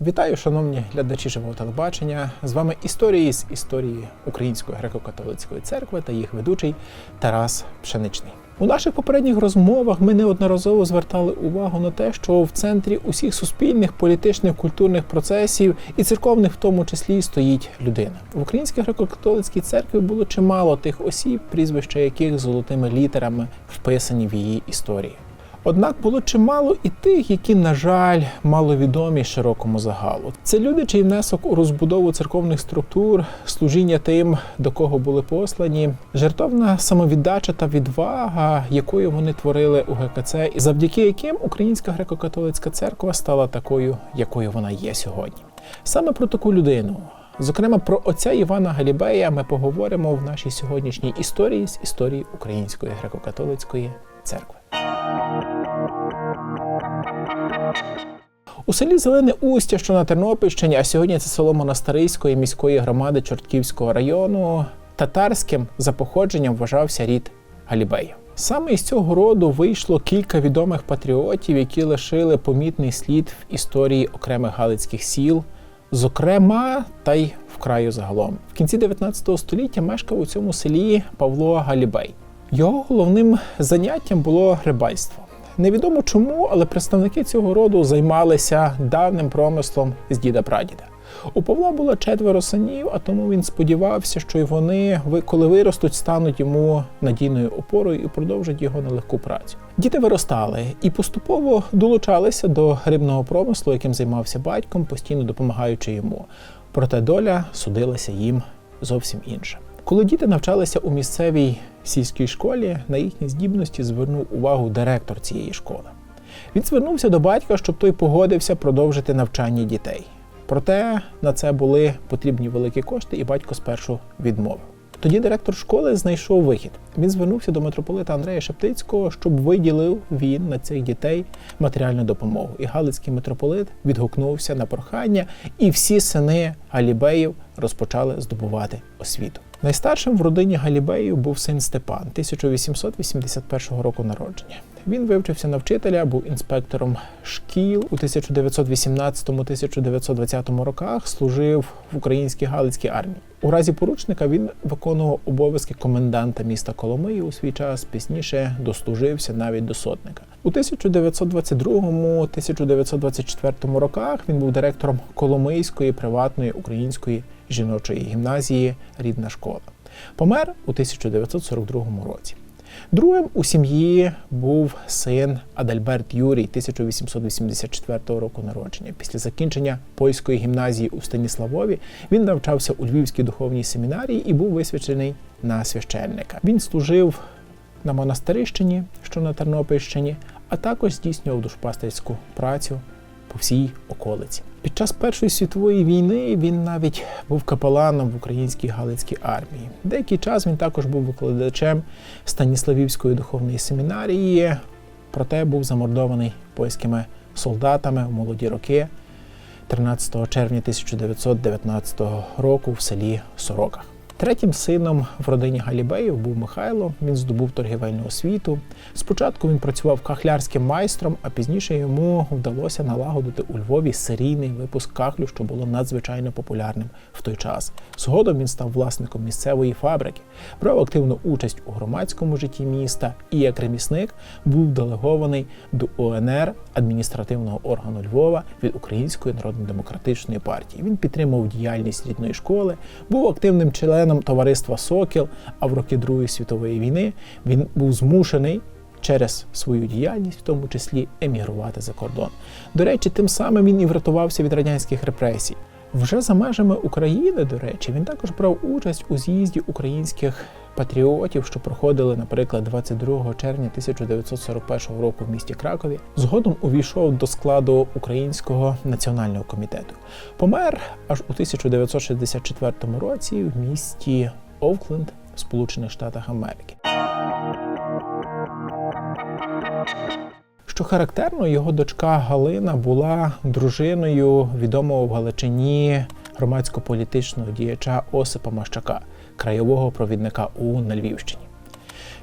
Вітаю, шановні глядачі живого телебачення. З вами історії з історії Української греко-католицької церкви та їх ведучий Тарас Пшеничний. У наших попередніх розмовах ми неодноразово звертали увагу на те, що в центрі усіх суспільних, політичних, культурних процесів і церковних, в тому числі, стоїть людина. В Українській греко-католицькій церкві було чимало тих осіб, прізвища яких золотими літерами вписані в її історії. Однак було чимало і тих, які, на жаль, маловідомі широкому загалу. Це люди, чий внесок у розбудову церковних структур, служіння тим, до кого були послані, жертовна самовіддача та відвага, якою вони творили у ГКЦ, і завдяки яким Українська греко-католицька церква стала такою, якою вона є сьогодні. Саме про таку людину. Зокрема, про отця Івана Галібея ми поговоримо в нашій сьогоднішній історії з історії Української греко-католицької церкви. У селі Зелене Устя, що на Тернопільщині, а сьогодні це село Монастириської міської громади Чортківського району, татарським за походженням вважався рід Галібеїв. Саме із цього роду вийшло кілька відомих патріотів, які лишили помітний слід в історії окремих галицьких сіл, зокрема та й в краю загалом. В кінці 19 століття мешкав у цьому селі Павло Галібей. Його головним заняттям було рибальство. Невідомо чому, але представники цього роду займалися давним промислом з діда прадіда. У Павла було четверо синів, а тому він сподівався, що й вони, коли виростуть, стануть йому надійною опорою і продовжать його нелегку працю. Діти виростали і поступово долучалися до рибного промислу, яким займався батьком, постійно допомагаючи йому. Проте доля судилася їм зовсім інша. Коли діти навчалися у місцевій сільській школі, на їхні здібності звернув увагу директор цієї школи. Він звернувся до батька, щоб той погодився продовжити навчання дітей. Проте на це були потрібні великі кошти, і батько спершу відмовив. Тоді директор школи знайшов вихід. Він звернувся до митрополита Андрея Шептицького, щоб виділив він на цих дітей матеріальну допомогу. І Галицький митрополит відгукнувся на прохання, і всі сини Галібеїв розпочали здобувати освіту. Найстаршим в родині Галібеїв був син Степан 1881 року народження. Він вивчився на вчителя, був інспектором шкіл у 1918-1920 роках. Служив в українській Галицькій армії. У разі поручника він виконував обов'язки коменданта міста Коломиї у свій час. Пізніше дослужився навіть до сотника. У 1922-1924 роках він був директором Коломийської приватної української жіночої гімназії Рідна школа. Помер у 1942 році. Другим у сім'ї був син Адальберт Юрій 1884 року народження. Після закінчення польської гімназії у Станіславові він навчався у Львівській духовній семінарії і був висвячений на священника. Він служив на монастирищині, що на Тернопільщині, а також здійснював душпастерську працю по всій околиці. Під час Першої світової війни він навіть був капеланом в українській Галицькій армії. Деякий час він також був викладачем Станіславівської духовної семінарії, проте був замордований польськими солдатами в молоді роки 13 червня 1919 року в селі Сороках. Третім сином в родині Галібеїв був Михайло. Він здобув торгівельну освіту. Спочатку він працював кахлярським майстром, а пізніше йому вдалося налагодити у Львові серійний випуск кахлю, що було надзвичайно популярним в той час. Згодом він став власником місцевої фабрики, брав активну участь у громадському житті міста і як ремісник був делегований до ОНР адміністративного органу Львова від Української народно-демократичної партії. Він підтримував діяльність рідної школи, був активним членом товариства Сокіл. А в роки Другої світової війни він був змушений через свою діяльність, в тому числі емігрувати за кордон. До речі, тим самим він і врятувався від радянських репресій. Вже за межами України, до речі, він також брав участь у з'їзді українських патріотів, що проходили, наприклад, 22 червня 1941 року в місті Кракові. Згодом увійшов до складу Українського національного комітету. Помер аж у 1964 році в місті Овкленд, Сполучених Штатах Америки. Що характерно, його дочка Галина була дружиною відомого в Галичині громадсько-політичного діяча Осипа Мащака, краєвого провідника УН на Львівщині.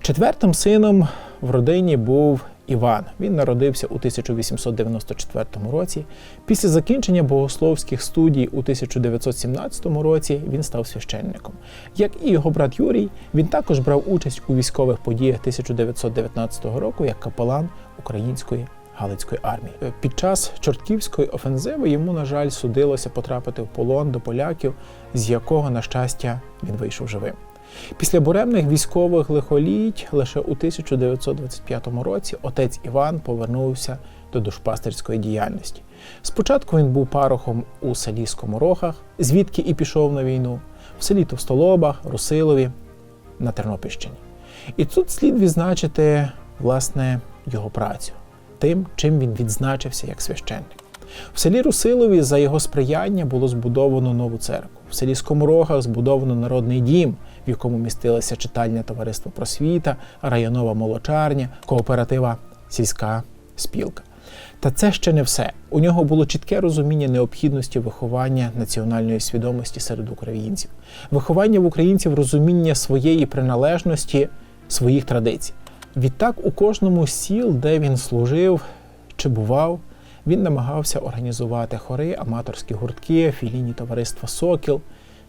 Четвертим сином в родині був Іван. Він народився у 1894 році. Після закінчення богословських студій у 1917 році він став священником. Як і його брат Юрій, він також брав участь у військових подіях 1919 року як капелан української Галицької армії. Е, Під час Чортківської офензиви йому, на жаль, судилося потрапити в полон до поляків, з якого, на щастя, він вийшов живим. Після буремних військових лихоліть лише у 1925 році отець Іван повернувся до душпастерської діяльності. Спочатку він був парохом у селі Скоморохах, звідки і пішов на війну, в селі Товстолобах, Русилові на Тернопільщині. І тут слід відзначити власне його працю, тим, чим він відзначився як священник. В селі Русилові за його сприяння було збудовано нову церкву. В селі Скоморохах збудовано народний дім, в якому містилися читальня товариство просвіта, районова молочарня, кооператива сільська спілка. Та це ще не все. У нього було чітке розуміння необхідності виховання національної свідомості серед українців, виховання в українців розуміння своєї приналежності, своїх традицій. Відтак, у кожному сіл, де він служив чи бував, він намагався організувати хори, аматорські гуртки, філійні товариства Сокіл,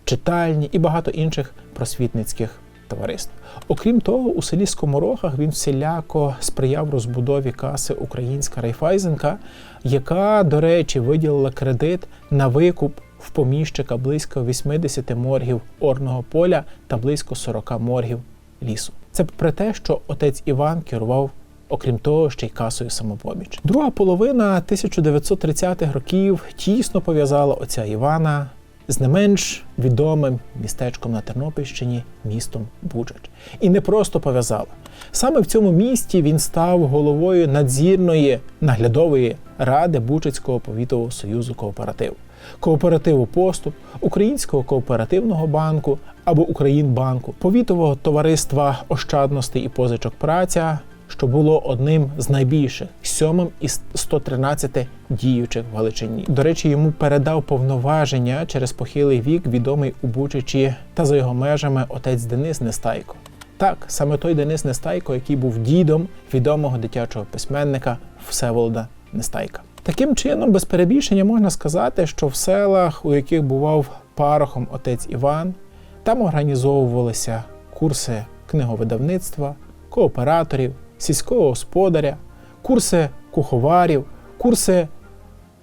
читальні і багато інших просвітницьких товариств. Окрім того, у селі Скоморохах він всіляко сприяв розбудові каси Українська Райфайзенка, яка, до речі, виділила кредит на викуп в поміщика близько 80 моргів орного поля та близько 40 моргів лісу. Це при те, що отець Іван керував окрім того, ще й касою самопоміч. Друга половина 1930-х років тісно пов'язала отця Івана з не менш відомим містечком на Тернопільщині містом Бучач. І не просто пов'язала. Саме в цьому місті він став головою надзірної наглядової ради Бучацького повітового союзу кооперативу, кооперативу поступ, Українського кооперативного банку або Українбанку, повітового товариства ощадностей і позичок праця, що було одним з найбільших сьомим із 113 діючих в Галичині. До речі, йому передав повноваження через похилий вік відомий у Бучачі та за його межами отець Денис Нестайко. Так, саме той Денис Нестайко, який був дідом відомого дитячого письменника Всеволода Нестайка. Таким чином, без перебільшення можна сказати, що в селах, у яких бував парохом отець Іван, там організовувалися курси книговидавництва, кооператорів, сільського господаря, курси куховарів, курси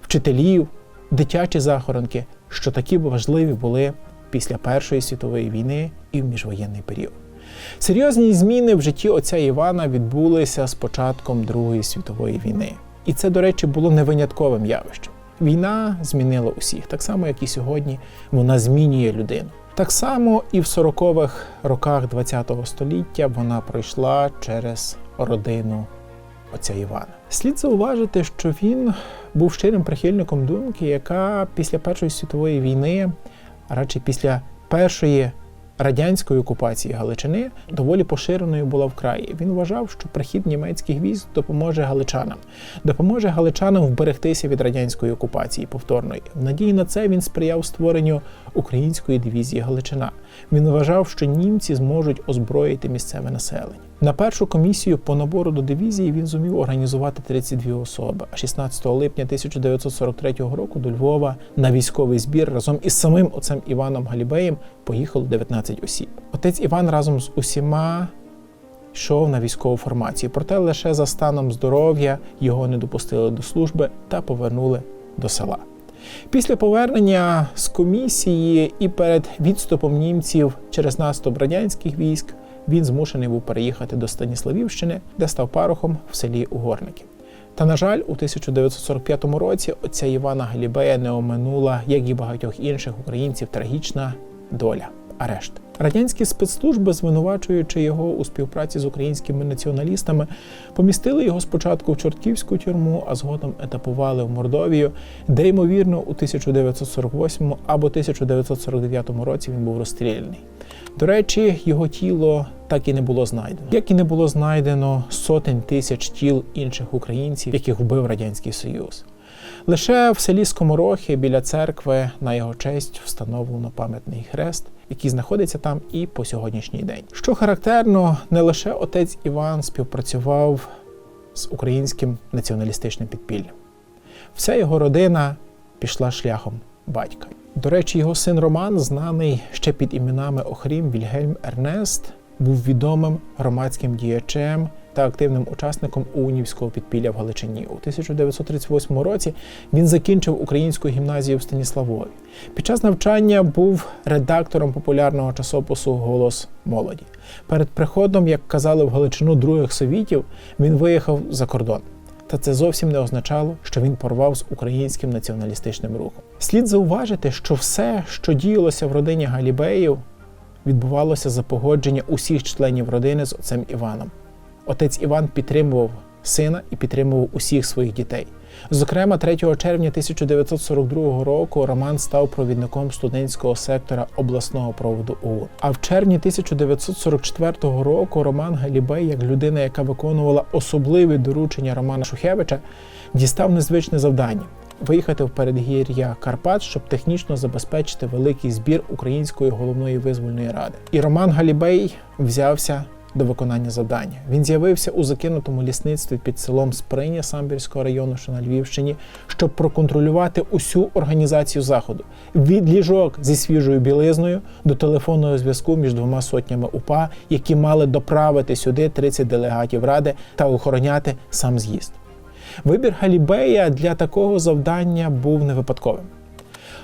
вчителів, дитячі захоронки, що такі важливі були після Першої світової війни і в міжвоєнний період. Серйозні зміни в житті отця Івана відбулися з початком Другої світової війни. І це, до речі, було не винятковим явищем. Війна змінила усіх, так само, як і сьогодні вона змінює людину. Так само і в 40-х роках ХХ століття вона пройшла через родину отця Івана. Слід зауважити, що він був щирим прихильником думки, яка після Першої світової війни, а радше після першої радянської окупації Галичини, доволі поширеною була в краї. Він вважав, що прихід німецьких військ допоможе галичанам, допоможе галичанам вберегтися від радянської окупації повторної. В надії на це він сприяв створенню української дивізії Галичина. Він вважав, що німці зможуть озброїти місцеве населення. На першу комісію по набору до дивізії він зумів організувати 32 особи. А 16 липня 1943 року до Львова на військовий збір разом із самим отцем Іваном Галібеєм поїхало 19 осіб. Отець Іван разом з усіма йшов на військову формацію, проте лише за станом здоров'я його не допустили до служби та повернули до села. Після повернення з комісії і перед відступом німців через наступ радянських військ він змушений був переїхати до Станіславівщини, де став парохом в селі Угорники. Та, на жаль, у 1945 році отця Івана Галібея не оминула, як і багатьох інших українців, трагічна доля арешт. Радянські спецслужби, звинувачуючи його у співпраці з українськими націоналістами, помістили його спочатку в Чортківську тюрму, а згодом етапували в Мордовію, де ймовірно у 1948 або 1949 році він був розстріляний. До речі, його тіло так і не було знайдено, як і не було знайдено сотень тисяч тіл інших українців, яких вбив радянський союз. Лише в селі Скоморохи біля церкви на його честь встановлено пам'ятний хрест, який знаходиться там і по сьогоднішній день. Що характерно, не лише отець Іван співпрацював з українським націоналістичним підпіллям. Вся його родина пішла шляхом батька. До речі, його син Роман, знаний ще під іменами Охрім Вільгельм Ернест, був відомим громадським діячем та активним учасником унівського підпілля в Галичині. У 1938 році він закінчив українську гімназію в Станіславові. Під час навчання був редактором популярного часопису Голос молоді. Перед приходом, як казали в Галичину других совітів, він виїхав за кордон. Та це зовсім не означало, що він порвав з українським націоналістичним рухом. Слід зауважити, що все, що діялося в родині Галібеїв, відбувалося за погодження усіх членів родини з отцем Іваном. Отець Іван підтримував сина і підтримував усіх своїх дітей. Зокрема, 3 червня 1942 року Роман став провідником студентського сектора обласного проводу ОУН. А в червні 1944 року Роман Галібей, як людина, яка виконувала особливі доручення Романа Шухевича, дістав незвичне завдання. Виїхати в передгір'я Карпат, щоб технічно забезпечити великий збір Української головної визвольної ради. І Роман Галібей взявся до виконання завдання. Він з'явився у закинутому лісництві під селом Сприня Самбірського району, що на Львівщині, щоб проконтролювати усю організацію заходу від ліжок зі свіжою білизною до телефонного зв'язку між двома сотнями УПА, які мали доправити сюди 30 делегатів ради та охороняти сам з'їзд. Вибір Галібея для такого завдання був не випадковим.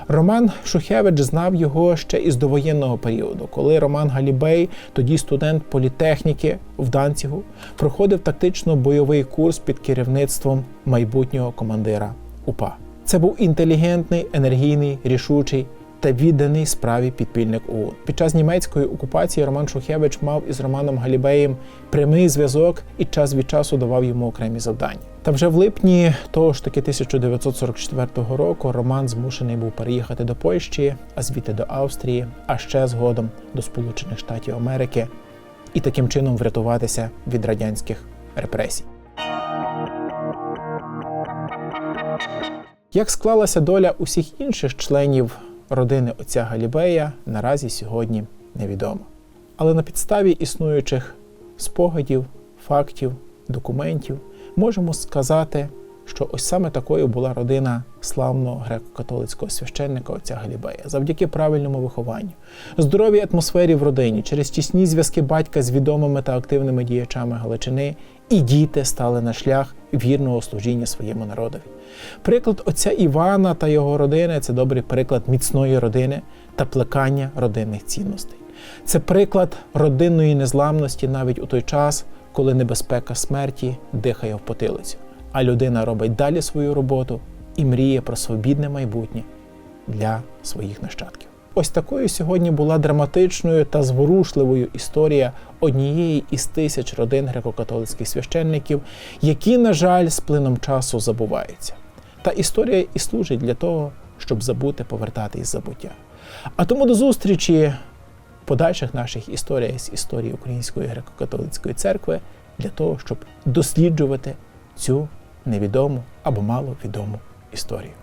Роман Шухевич знав його ще із довоєнного періоду, коли Роман Галібей, тоді студент політехніки в Данцігу, проходив тактично-бойовий курс під керівництвом майбутнього командира УПА. Це був інтелігентний, енергійний, рішучий та відданий справі підпільник ОУН. Під час німецької окупації Роман Шухевич мав із Романом Галібеєм прямий зв'язок і час від часу давав йому окремі завдання. Та вже в липні того ж таки 1944 року Роман змушений був переїхати до Польщі, а звідти до Австрії, а ще згодом до Сполучених Штатів Америки і таким чином врятуватися від радянських репресій. Як склалася доля усіх інших членів родини отця Галібея, наразі сьогодні невідомо. Але на підставі існуючих спогадів, фактів, документів можемо сказати, що ось саме такою була родина славного греко-католицького священника отця Галібея, завдяки правильному вихованню, здоровій атмосфері в родині, через тісні зв'язки батька з відомими та активними діячами Галичини, і діти стали на шлях вірного служіння своєму народові. Приклад отця Івана та його родини це добрий приклад міцної родини та плекання родинних цінностей. Це приклад родинної незламності навіть у той час, коли небезпека смерті дихає в потилицю, а людина робить далі свою роботу і мріє про свобідне майбутнє для своїх нащадків. Ось такою сьогодні була драматичною та зворушливою історія однієї із тисяч родин греко-католицьких священників, які, на жаль, з плином часу забуваються. Та історія і служить для того, щоб забути повертати із забуття. А тому до зустрічі в подальших наших історіях з історії Української греко-католицької церкви для того, щоб досліджувати цю невідому або маловідому історію.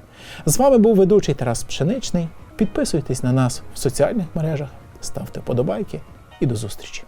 З вами був ведучий Тарас Пшеничний. Підписуйтесь на нас в соціальних мережах, ставте подобайки і до зустрічі!